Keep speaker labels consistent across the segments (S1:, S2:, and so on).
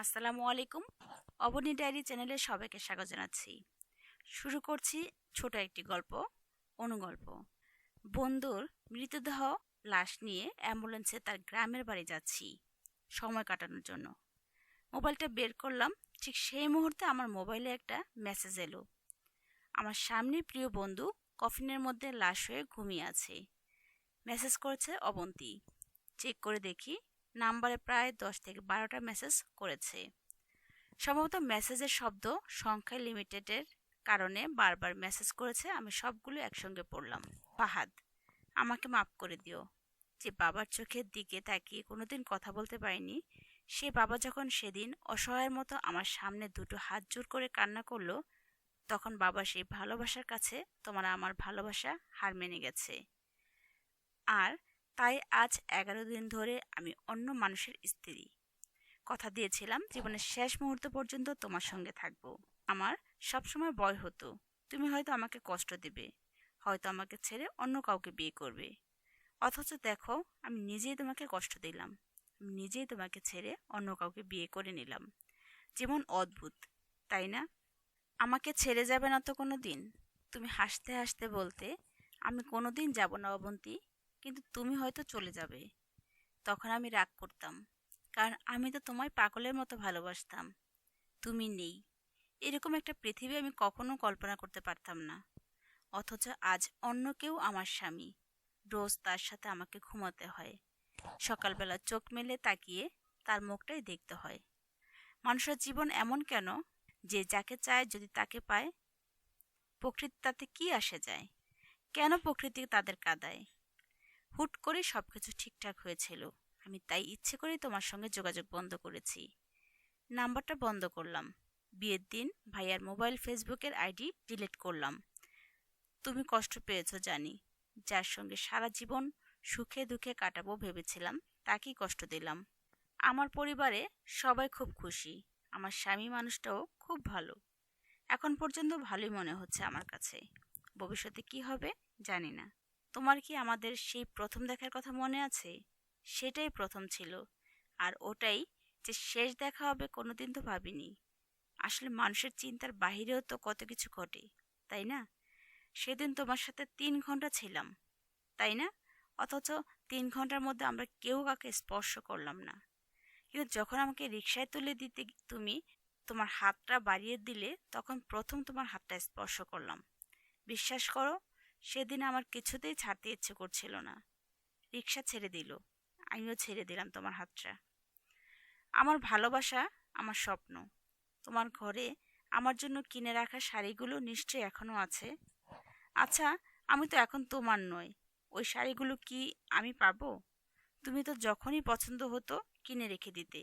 S1: আসসালামু আলাইকুম। অবনী ডায়েরি চ্যানেলে সবাইকে স্বাগত জানাচ্ছি। শুরু করছি ছোট একটি গল্প, অনুগল্প। বন্ধুর মৃতদেহ লাশ নিয়ে অ্যাম্বুলেন্সে তার গ্রামের বাড়ি যাচ্ছি, সময় কাটানোর জন্য। মোবাইলটা বের করলাম, ঠিক সেই মুহূর্তে আমার মোবাইলে একটা মেসেজ এলো। আমার সামনে প্রিয় বন্ধু কফিনের মধ্যে লাশ হয়ে ঘুমিয়ে আছে। মেসেজ করেছে অবন্তী। চেক করে দেখি নাম্বারে প্রায় দশ থেকে বারোটা মেসেজ করেছে। সম্ভবত মেসেজের শব্দ সংখ্যায় লিমিটেডের কারণে বারবার মেসেজ করেছে, আমি সবগুলো একসঙ্গে পড়লাম। ফাহাদ, আমাকে মাফ করে দিও। যে বাবার চোখের দিকে তাকিয়ে কোনোদিন কথা বলতে পারিনি, সে বাবা যখন সেদিন অসহায়ের মতো আমার সামনে দুটো হাত জোর করে কান্না করল, তখন বাবা সেই ভালোবাসার কাছে তোমার আমার ভালোবাসা হার মেনে গেছে। আর তাই আজ এগারো দিন ধরে আমি অন্য মানুষের স্ত্রী। কথা দিয়েছিলাম, জীবনের শেষ মুহূর্ত পর্যন্ত তোমার সঙ্গে থাকব। আমার সবসময় ভয় হতো। তুমি হয়তো আমাকে কষ্ট দেবে। হয়তো আমাকে ছেড়ে অন্য কাউকে বিয়ে করবে। অথচ দেখো, আমি নিজেই তোমাকে কষ্ট দিলাম। আমি নিজেই তোমাকে ছেড়ে অন্য কাউকে বিয়ে করে নিলাম। যেমন অদ্ভুত, তাই না? আমাকে ছেড়ে যাবে না তো কোনো দিন? তুমি হাসতে হাসতে বলতে, আমি কোনো দিন যাব না অবন্তী। কিন্তু তুমি হয়তো চলে যাবে। তখন আমি রাগ করতাম, কারণ আমি তো তোমায় পাগলের মতো ভালোবাসতাম। তুমি নেই। এরকম একটা পৃথিবী আমি কখনো কল্পনা করতে পারতাম না। অথচ আজ অন্য কেউ আমার স্বামী। রোজ তার সাথে আমাকে ঘুমাতে হয়। সকালবেলা চোখ মেলে তাকিয়ে তার মুখটাই দেখতে হয়। মানুষের জীবন এমন কেন? যে যাকে চায় যদি তাকে পায়। প্রকৃতি তাতে কি আসে যায়? কেন প্রকৃতি তাদের কাদায়? হুট করে সবকিছু ঠিকঠাক হয়েছিল। আমি তাই ইচ্ছে করেই তোমার সঙ্গে যোগাযোগ বন্ধ করেছি। নাম্বারটা বন্ধ করলাম। বিয়ের দিন ভাইয়ার মোবাইল ফেসবুকের আইডি ডিলিট করলাম। তুমি কষ্ট পেয়েছ, জানি। যার সঙ্গে সারা জীবন সুখে দুঃখে কাটাবো ভেবেছিলাম, তাকেই কষ্ট দিলাম। আমার পরিবারে সবাই খুব খুশি। আমার স্বামী মানুষটাও খুব ভালো। এখন পর্যন্ত ভালোই মনে হচ্ছে আমার কাছে। ভবিষ্যতে কি হবে জানি না। তোমার কি আমাদের সেই প্রথম দেখার কথা মনে আছে? সেটাই প্রথম ছিল। আর ওটাই যে শেষ দেখা হবে কোনোদিন তো ভাবিনি। আসলে মানুষের চিন্তার বাহিরেও তো কত কিছু ঘটে, তাই না? সেদিন তোমার সাথে তিন ঘণ্টা ছিলাম, তাই না? অথচ তিন ঘণ্টার মধ্যে আমরা কেউ কাকে স্পর্শ করলাম না। কিন্তু যখন আমাকে রিক্সায় তুলে দিতে তুমি তোমার হাতটা বাড়িয়ে দিলে, তখন প্রথম তোমার হাতটা স্পর্শ করলাম। বিশ্বাস করো সেদিন আমার কিছুতেই ছাড়তে ইচ্ছে করছিল না। রিক্সা ছেড়ে দিল। আমিও ছেড়ে দিলাম তোমার হাতটা। আমার ভালোবাসা আমার স্বপ্ন। তোমার ঘরে আমার জন্য কিনে রাখা শাড়িগুলো নিশ্চয়ই এখনও আছে। আচ্ছা আমি তো এখন তোমার নয় ওই শাড়িগুলো কি আমি পাবো? তুমি তো যখনই পছন্দ হতো কিনে রেখে দিতে।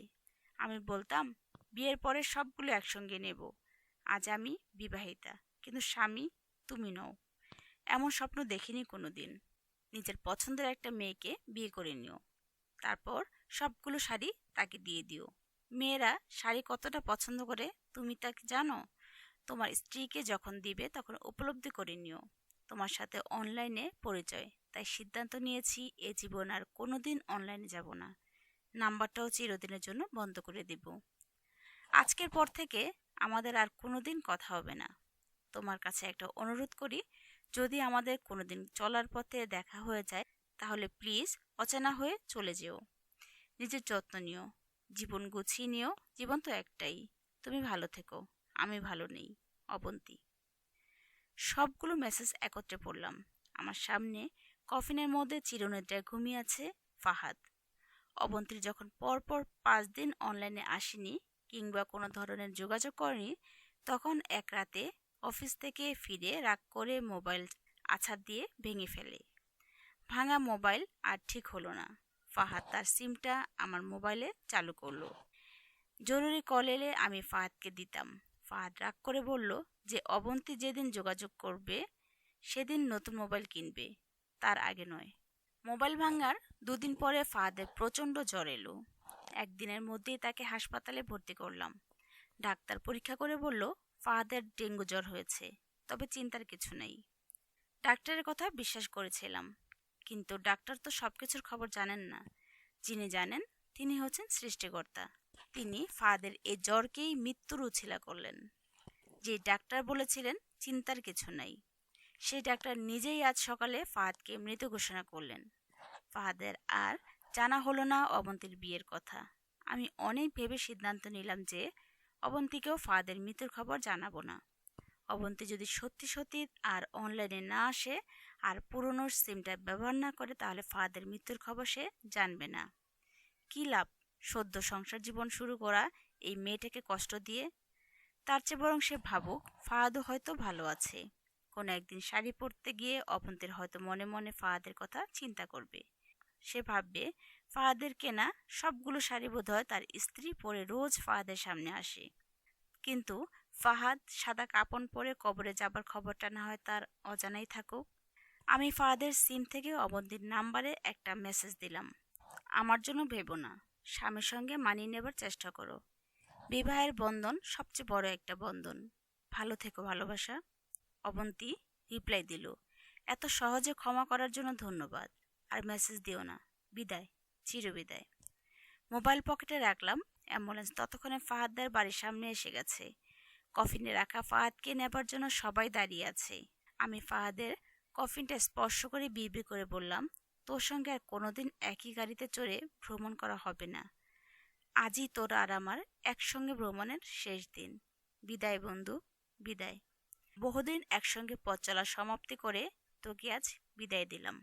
S1: আমি বলতাম, বিয়ের পরে সবগুলো একসঙ্গে নেব। আজ আমি বিবাহিতা, কিন্তু স্বামী তুমি নও। এমন স্বপ্ন দেখিনি কোনো দিন নিজের পছন্দের একটা মেয়েকে বিয়ে করে নিও। তারপর সবগুলো শাড়ি তাকে দিয়ে দিও। মেয়েরা শাড়ি কতটা পছন্দ করে তুমি তাকে জানো? তোমার স্ত্রীকে যখন দিবে তখন উপলব্ধি করে নিও। তোমার সাথে অনলাইনে পরিচয়। তাই সিদ্ধান্ত নিয়েছি এ জীবন আর কোনোদিন অনলাইনে যাব না। নাম্বারটাও চিরদিনের জন্য বন্ধ করে দেব। আজকের পর থেকে আমাদের আর কোনোদিন কথা হবে না। তোমার কাছে একটা অনুরোধ করি যদি আমাদের কোনোদিন চলার পথে দেখা হয়ে যায়, তাহলে প্লিজ অচেনা হয়ে চলে যেও। নিজের যত্ন নিও। জীবন গুছিয়ে নিও। জীবন তো একটাই। তুমি ভালো থেকো। আমি ভালো নেই। অবন্তী। সবগুলো মেসেজ একত্রে পড়লাম। আমার সামনে কফিনের মধ্যে চিরনিদ্রায় ঘুমিয়ে আছে ফাহাদ। অবন্তীর যখন পরপর পাঁচ দিন অনলাইনে আসেনি কিংবা কোনো ধরনের যোগাযোগ করেনি, তখন এক রাতে অফিস থেকে ফিরে রাগ করে মোবাইল আছাড় দিয়ে ভেঙে ফেলে। ভাঙা মোবাইল আর ঠিক হলো না। ফাহাদ তার সিমটা আমার মোবাইলে চালু করল। জরুরি কল এলে আমি ফাহাদকে দিতাম। ফাহাদ রাগ করে বলল যে অবন্তী যেদিন যোগাযোগ করবে, সেদিন নতুন মোবাইল কিনবে। তার আগে নয়। মোবাইল ভাঙার দুদিন পরে ফাহাদের প্রচণ্ড জ্বর এলো। একদিনের মধ্যেই তাকে হাসপাতালে ভর্তি করলাম। ডাক্তার পরীক্ষা করে বলল ফাহাদের ডেঙ্গু জ্বর হয়েছে, তবে চিন্তার কিছু নেই। ডাক্তারের কথা বিশ্বাস করেছিলাম, কিন্তু ডাক্তার তো সব কিছুর খবর জানেন না। যিনি জানেন, তিনি হচ্ছেন সৃষ্টিকর্তা। তিনি ফাহাদের এই জ্বরকেই মৃত্যুর উছিলা করলেন। যে ডাক্তার বলেছিলেন, চিন্তার কিছু নাই। সেই ডাক্তার নিজেই আজ সকালে ফাহাদকে মৃত ঘোষণা করলেন। ফাহাদের আর জানা হলো না অবন্তীর বিয়ের কথা। আমি অনেক ভেবে সিদ্ধান্ত নিলাম যে অবন্তীকেও ফাহাদের মৃত্যুর খবর জানাব না। অবন্তী যদি সত্যি সত্যি আর অনলাইনে না আসে আর পুরনো সিমটা ব্যবহার না করে, তাহলে ফাহাদের মৃত্যুর খবর সে জানবে না। কি লাভ? সদ্য সংসার জীবন শুরু করা এই মেয়েটাকে কষ্ট দিয়ে? তার চেয়ে বরং সে ভাবুক ফাহাদও হয়তো ভালো আছে। কোনো একদিন শাড়ি পরতে গিয়ে অবন্তীর হয়তো মনে মনে ফাহাদের কথা চিন্তা করবে। সে ভাববে, ফাহাদের কেনা সবগুলো শাড়ি বোধ হয় তার স্ত্রী পরে রোজ ফাহাদের সামনে আসে। কিন্তু ফাহাদ সাদা কাপড় পরে কবরে যাবার খবরটা না হয় তার অজানাই থাকুক। আমি ফাহাদের সিম থেকে অবন্তীর নাম্বারে একটা মেসেজ দিলাম। আমার জন্য ভেবো না। স্বামীর সঙ্গে মানিয়ে নেবার চেষ্টা করো। বিবাহের বন্ধন সবচেয়ে বড় একটা বন্ধন। ভালো থেকো ভালোবাসা। অবন্তী রিপ্লাই দিল, এত সহজে ক্ষমা করার জন্য ধন্যবাদ। আর মেসেজ দিও না। বিদায়। চিরবিদায়। মোবাইল পকেটে রাখলাম। অ্যাম্বুলেন্স ততক্ষণে ফাহাদদের বাড়ির সামনে এসে গেছে। কফিনে রাখা ফাহাদকে নেবার জন্য সবাই দাঁড়িয়ে আছে। আমি ফাহাদের কফিনটা স্পর্শ করে বিড়বি করে বললাম, তোর সঙ্গে আর কোনোদিন একই গাড়িতে চড়ে ভ্রমণ করা হবে না। আজই তোর আর আমার একসঙ্গে ভ্রমণের শেষ দিন। বিদায় বন্ধু, বিদায়। বহুদিন একসঙ্গে পথ চলা সমাপ্তি করে তোকে আজ বিদায় দিলাম।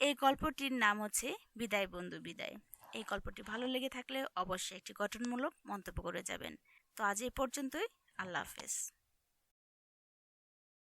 S1: এই গল্পটির নাম হচ্ছে বিদায় বন্ধু, বিদায় এই গল্পটি ভালো লেগে থাকলে অবশ্যই একটি গঠনমূলক মন্তব্য করে যাবেন। তো আজ এই পর্যন্তই। আল্লাহ হাফেজ।